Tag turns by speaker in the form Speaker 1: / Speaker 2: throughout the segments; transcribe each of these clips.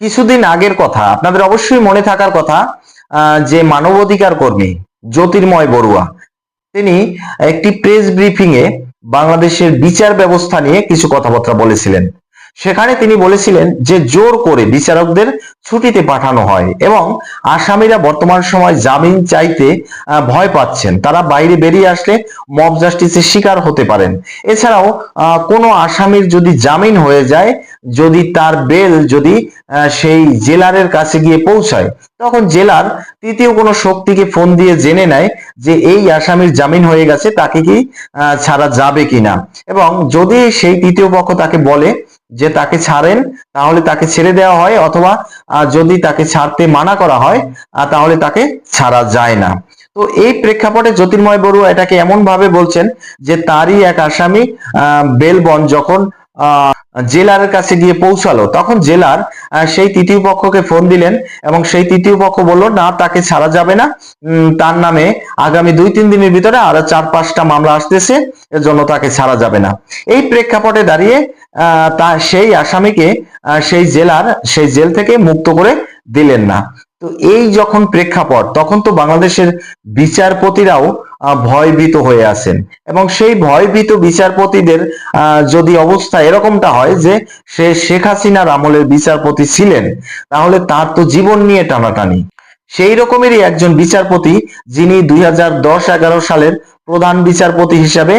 Speaker 1: কিছুদিন আগের কথা, আপনাদের অবশ্যই মনে থাকার কথা যে মানবাধিকার কর্মী জ্যোতির্ময় বড়ুয়া, তিনি একটি প্রেস ব্রিফিং এ বাংলাদেশের বিচার ব্যবস্থা নিয়ে কিছু কথাবার্তা বলেছিলেন। সেখানে তিনি বলেছিলেন যে, জোর করে বিচারকদের ছুটিতে পাঠানো হয় এবং আসামিরা বর্তমান সময় জামিন চাইতে ভয় পাচ্ছেন। তারা বাইরে বেরিয়ে আসলে মব জাস্টিসের শিকার হতে পারেন। এছাড়াও কোনো আসামির যদি জামিন হয়ে যায়, যদি তার বেল যদি সেই জেলারের কাছে গিয়ে পৌঁছায়, তখন জেলার তৃতীয় কোনো শক্তিকে ফোন দিয়ে জেনে নেয় যে এই আসামির জামিন হয়ে গেছে, তাকে কি ছাড়া যাবে কিনা। এবং যদি সেই তৃতীয় পক্ষ তাকে বলে যে তাকে ছাড়েন, তাহলে তাকে ছেড়ে দেওয়া হয় অথবা যদি তাকে ছাড়তে মানা করা হয় তাহলে তাকে ছাড়া যায় না। তো এই প্রেক্ষাপটে জ্যোতির্ময় বড়ুয়া এটাকে এমন ভাবে বলছেন যে তারই এক আসামি বেলবন যখন আহ, জেলারের কাছে গিয়ে পৌঁছালো। তখন জেলার সেই তৃতীয় পক্ষকে ফোন দিলেন এবং সেই তৃতীয় পক্ষ বলল না তাকে ছাড়া যাবে না। তার নামে আগামী দুই তিন দিনের ভিতরে আরও চার পাঁচটা মামলা আসতেছে। এর জন্য তাকে ছাড়া যাবে না। এই প্রেক্ষাপটে দাঁড়িয়ে তা সেই আসামিকে সেই জেলার সেই জেল থেকে মুক্ত করে দিলেন না। তো এই যখন প্রেক্ষাপট তখন তো বাংলাদেশের বিচারপতিরাও ভয়ভীত হয়ে আছেন। এবং সেই ভয়ভীত বিচারপতিদের যদি অবস্থা এরকমটা হয় যে সে শেখ হাসিনার আমলের বিচারপতি ছিলেন, তাহলে তার তো জীবন নিয়ে টানাটানি। সেই রকমেরই একজন বিচারপতি যিনি দুই হাজার দশ এগারো সালের প্রধান বিচারপতি হিসাবে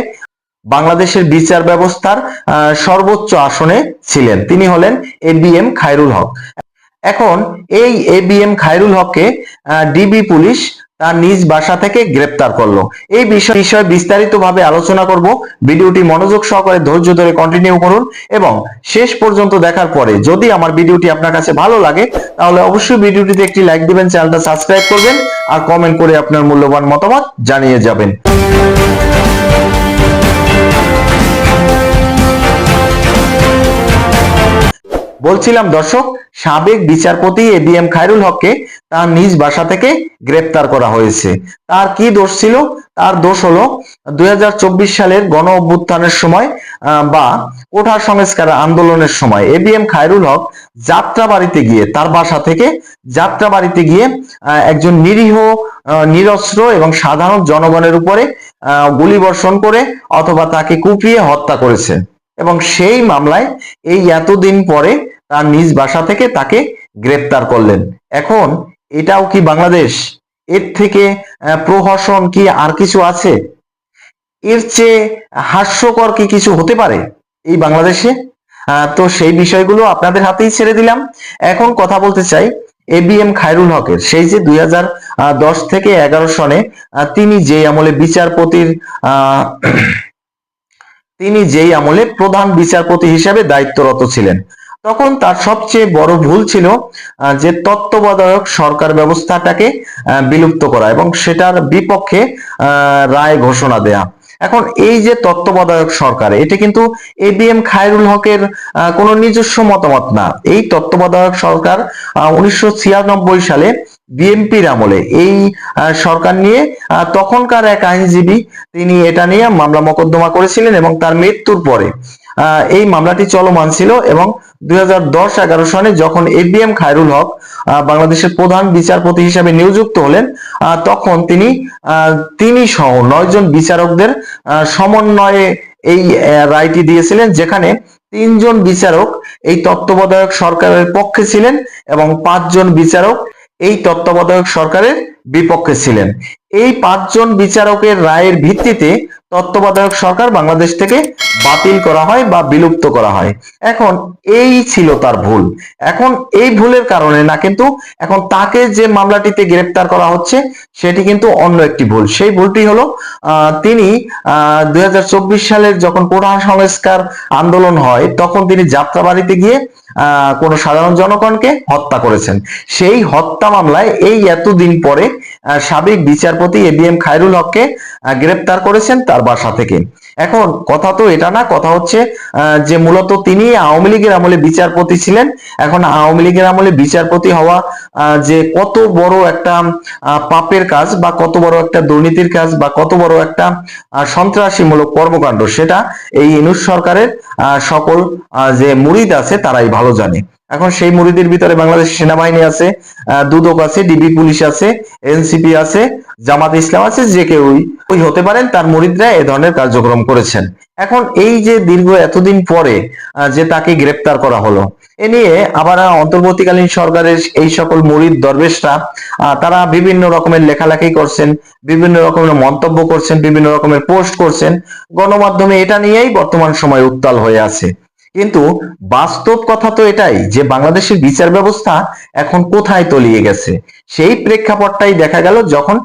Speaker 1: বাংলাদেশের বিচার ব্যবস্থার সর্বোচ্চ আসনে ছিলেন। তিনি হলেন A B M Khairul Haque. এখন এই এ বি এম খায়রুল হককে ডিবি পুলিশ তার নিজ বাসা থেকে গ্রেপ্তার করল। এই বিষয় বিষয়ে বিস্তারিত ভাবে আলোচনা করব। ভিডিওটি মনোযোগ সহকারে ধৈর্য ধরে কন্টিনিউ করুন এবং শেষ পর্যন্ত দেখার পরে যদি আমার ভিডিওটি আপনার কাছে ভালো লাগে, তাহলে অবশ্যই ভিডিওটিতে একটি লাইক দিবেন চ্যানেলটা সাবস্ক্রাইব করবেন, আর কমেন্ট করে আপনার মূল্যবান মতামত জানিয়ে যাবেন। বলছিলাম দর্শক সাবেক বিচারপতি এ বি এম খায়রুল হককে তার নিজ বাসা থেকে গ্রেপ্তার করা হয়েছে। তার কি দোষ ছিল? তার দোষ হলো দুই সালের গণ অভ্যুত্থানের সময় বা কোঠা সংস্কার আন্দোলনের সময়। A B M Khairul Haque যাত্রা বাড়িতে গিয়ে তার বাসা থেকে যাত্রা বাড়িতে গিয়ে একজন নিরীহ নিরস্ত্র এবং সাধারণ জনগণের উপরে আহ, গুলিবর্ষণ করে অথবা তাকে কুপিয়ে হত্যা করেছে। এবং সেই মামলায় এই এতদিন পরে তার নিজ বাসা থেকে তাকে গ্রেপ্তার করলেন। এখন এটাও কি বাংলাদেশ? এর থেকে প্রহসন কি আর কিছু আছে? এর চেয়ে হাস্যকর কি কিছু হতে পারে এই বাংলাদেশে? তো সেই বিষয়গুলো আপনাদের হাতেই ছেড়ে দিলাম। এখন কথা বলতে চাই এ বি এম খায়রুল হকের। সেই যে দুই দশ থেকে এগারো সনে তিনি যে আমলে বিচারপতির তিনি যেই আমলে প্রধান বিচারপতি হিসেবে দায়িত্বরত ছিলেন। তখন তার সবচেয়ে বড় ভুল ছিল যে তত্ত্বাবধায়ক সরকার ব্যবস্থাটাকে বিলুপ্ত করা এবং সেটার বিপক্ষে রায় ঘোষণা দেয়া। এখন এই যে তত্ত্বাবধায়ক সরকার, এটা কিন্তু এ বি এম খায়রুল হকের কোনো নিজস্ব মতামত না। এই তত্ত্বাবধায়ক সরকার উনিশশো ছিয়ানব্বই সালে বিএনপির আমলে এই সরকার নিয়ে তখনকার এক আইনজীবী তিনি এটা নিয়ে মামলা মোকদ্দমা করেছিলেন এবং তার মৃত্যুর পরে এই মামলাটি চলমান ছিল এবং দুই হাজার সনে যখন এবিএম খায়রুল হক বাংলাদেশের প্রধান বিচারপতি হিসাবে নিযুক্ত হলেন তখন তিনি তিনি সহ নয়জন বিচারকদের সমন্বয়ে এই রায়টি দিয়েছিলেন যেখানে তিনজন বিচারক এই তত্ত্বাবধায়ক সরকারের পক্ষে ছিলেন এবং পাঁচজন বিচারক এই তত্ত্বাবধায়ক সরকারের বিপক্ষে ছিলেন। এই পাঁচজন বিচারকের রায়ের ভিত্তিতে তত্ত্বাবধায়ক সরকার বাংলাদেশ থেকে বাতিল করা হয় বা বিলুপ্ত করা হয়। এখন এই ছিল তার ভুল। এখন এই ভুলের কারণে না কিন্তু এখন তাকে যে মামলাটিতে গ্রেপ্তার করা হচ্ছে সেটি কিন্তু অন্য একটি ভুল। সেই ভুলটি হলো আহ, তিনি চব্বিশ সালের যখন কোটা সংস্কার আন্দোলন হয় তখন তিনি যাত্রাবাড়িতে গিয়ে আহ, কোনো সাধারণ জনগণকে হত্যা করেছেন। সেই হত্যা মামলায় এই এতদিন পরে আহ, সাবেক বিচারপতি এ বি এম খায়রুল হককে আহ, গ্রেপ্তার করেছেন। তার বাসা থেকে। এখন কথা তো এটা না, কথা হচ্ছে যে মূলত তিনি আওয়ামী লীগের আমলে বিচারপতি ছিলেন। এখন আওয়ামী লীগের আমলে বিচারপতি হওয়া যে কত বড় একটা পাপের কাজ বা কত বড় একটা দুর্নীতির কাজ বা কত বড় একটা সন্ত্রাসীমূলক কর্মকাণ্ড, সেটা এই ইনুস সরকারের সকল যে মুরিদ আছে তারাই ভালো জানে। এখন সেই মুরিদের ভিতরে বাংলাদেশ সেনাবাহিনী আছে দুদক আছে, ডিবি পুলিশ আছে, এনসিপি আছে, জামাত ইসলাম আছে, যে কেউই ওই হতে পারেন, তার মুরিদরা এ ধরনের কার্যক্রম করেছেন। এখন এই যে দীর্ঘ এতদিন পরে যে তাকে গ্রেপ্তার করা হলো, এ নিয়ে আবার অন্তর্বর্তীকালীন সরকারের এই সকল মুরিদ দরবেশরা তারা বিভিন্ন রকমের লেখালেখি করছেন, বিভিন্ন রকমের মন্তব্য করছেন, বিভিন্ন রকমের পোস্ট করছেন। গণমাধ্যমে এটা নিয়েই বর্তমান সময় উত্তাল হয়ে আছে। কিন্তু বাস্তব কথা তো এটাই যে বাংলাদেশের বিচার ব্যবস্থা এখন কোথায় তলিয়ে গেছে? সেই প্রেক্ষাপটটাই দেখা গেল যখন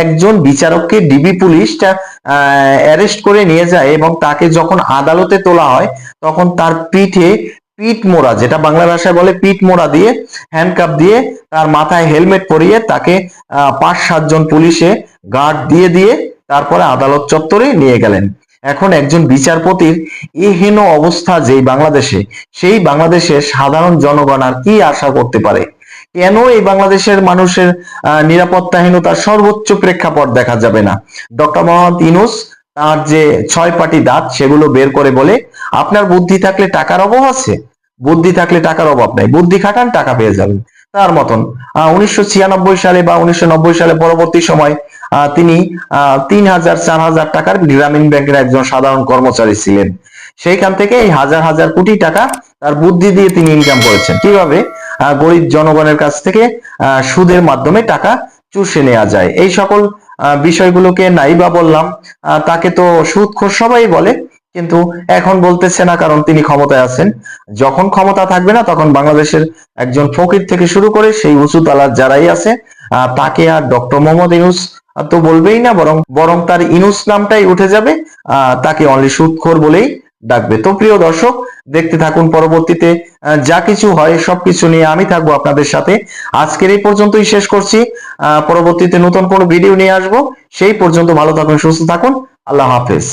Speaker 1: একজন বিচারককে ডিবি পুলিশটা অ্যারেস্ট করে নিয়ে যায় এবং তাকে যখন আদালতে তোলা হয় তখন তার পিঠে পিঠ মোড়া যেটা বাংলা ভাষায় বলে পিঠ মোড়া দিয়ে হ্যান্ডকাপ দিয়ে তার মাথায় হেলমেট পরিয়ে তাকে আহ, পাঁচ সাতজন পুলিশে গার্ড দিয়ে দিয়ে তারপরে আদালত চত্বরে নিয়ে গেলেন। এখন একজন বিচারপতির এই হীন অবস্থা যেই বাংলাদেশে, সেই বাংলাদেশের সাধারণ জনগণ আর কি আশা করতে পারে? কেন এই বাংলাদেশের মানুষের নিরাপত্তাহীনতার সর্বোচ্চ প্রেক্ষাপট দেখা যাবে না? ডক্টর মোহাম্মদ ইনুস তার যে ছয় পাটি দাঁত, সেগুলো বের করে বলে, আপনার বুদ্ধি থাকলে টাকার অভাব আছে? বুদ্ধি থাকলে টাকার অভাব নাই। বুদ্ধি খাটান, টাকা পেয়ে যাবেন। তার মতন উনিশশো ছিয়ানব্বই সালে বা উনিশশো নব্বই সালে পরবর্তী সময় তিনি তিন হাজার চার হাজার টাকার গ্রামীণ ব্যাংকের একজন সাধারণ কর্মচারী ছিলেন। সেইখান থেকে এই হাজার হাজার কোটি টাকা তার বুদ্ধি দিয়ে তিনি ইনকাম করেছেন। কীভাবে? গরিব জনগণের কাছ থেকে সুদের মাধ্যমে টাকা চুষে নেওয়া যায়। এই সকল বিষয়গুলোকে নাই বা বললাম তাকে তো সুদখোর সবাই বলে, কিন্তু এখন বলতেছে না, কারণ তিনি ক্ষমতায় আছেন। যখন ক্ষমতা থাকবে না, তখন বাংলাদেশের একজন ফকির থেকে শুরু করে সেই উঁচু তালার যারাই আছে তাকে আর ডক্টর মোহাম্মদ ইউনুস তো বলবেই না, বরং বরং তার ইনুস নামটাই উঠে যাবে তাকে অনলি সুৎখোর বলেই ডাকবে। তো প্রিয় দর্শক, দেখতে থাকুন পরবর্তীতে যা কিছু হয় সবকিছু নিয়ে আমি থাকব আপনাদের সাথে। আজকের এই পর্যন্তই শেষ করছি। পরবর্তীতে নতুন কোনো ভিডিও নিয়ে আসব। সেই পর্যন্ত ভালো থাকুন, সুস্থ থাকুন। আল্লাহ হাফেজ।